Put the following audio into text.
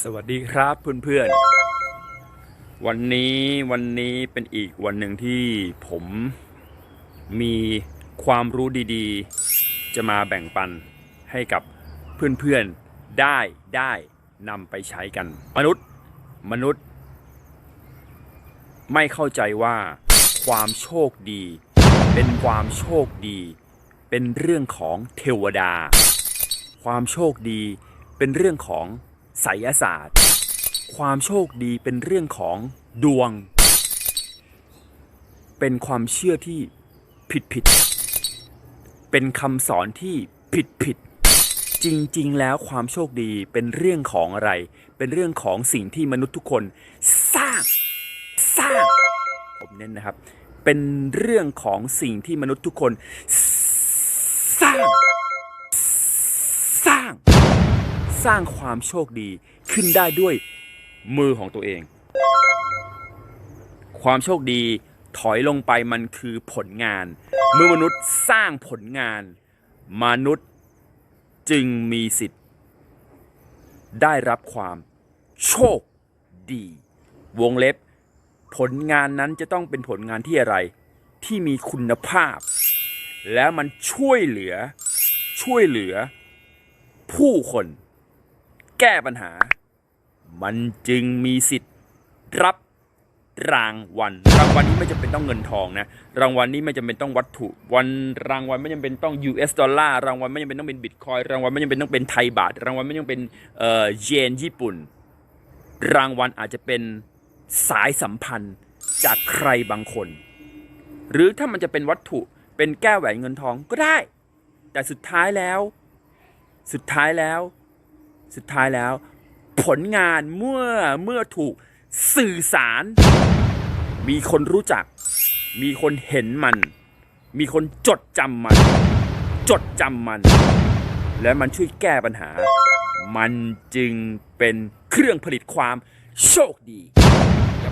สวัสดีครับเพื่อนๆ วันนี้วันนี้เป็นอีกวันหนึ่งที่ผมมีความรู้ดีๆ จะมาแบ่งปันให้กับเพื่อนๆได้ได้นำไปใช้กัน มนุษย์มนุษย์ ไม่เข้าใจว่าความโชคดี เป็นความโชคดี เป็นเรื่องของเทวดา ความโชคดีเป็นเรื่องของ ไสยศาสตร์ ความโชคดีเป็นเรื่องของดวง เป็นความเชื่อที่ผิดผิด เป็นคำสอนที่ผิดผิด จริงๆ แล้วความโชคดีเป็นเรื่องของอะไร เป็นเรื่องของสิ่งที่มนุษย์ทุกคน สร้าง สร้าง ผมเน้นนะครับ เป็นเรื่องของสิ่งที่มนุษย์ทุกคน สร้างความโชคดีขึ้นได้ด้วยมือของตัวเอง ความโชคดีถอยลงไปมันคือผลงาน เมื่อมนุษย์สร้างผลงาน มนุษย์จึงมีสิทธิ์ ได้รับความโชคดี วงเล็บ ผลงานนั้นจะต้องเป็นผลงานที่อะไร ที่มีคุณภาพ แล้วมันช่วยเหลือ ช่วยเหลือผู้คน แก้ปัญหา มันจึงมีสิทธิ์รับรางวัล รางวัลนี้ไม่จำเป็นต้องเงินทองนะ รางวัลนี้ไม่จำเป็นต้องวัตถุ วันรางวัลไม่จำเป็นต้อง US ดอลลาร์ รางวัลไม่จำเป็นต้องเป็นบิตคอย รางวัลไม่จำเป็นต้องเป็นไทยบาท รางวัลไม่จำเป็นเอ่อเยนญี่ปุ่น รางวัลอาจจะเป็นสายสัมพันธ์จากใครบางคน หรือถ้ามันจะเป็นวัตถุ เป็นแก้วแหวนเงินทองก็ได้ แต่สุดท้ายแล้ว สุดท้ายแล้ว สุดท้ายแล้ว ผลงานเมื่อเมื่อถูกสื่อสาร มีคนรู้จัก มีคนเห็นมัน มีคนจดจำมัน จดจำมัน และมันช่วยแก้ปัญหา มันจึงเป็นเครื่องผลิตความโชคดีแล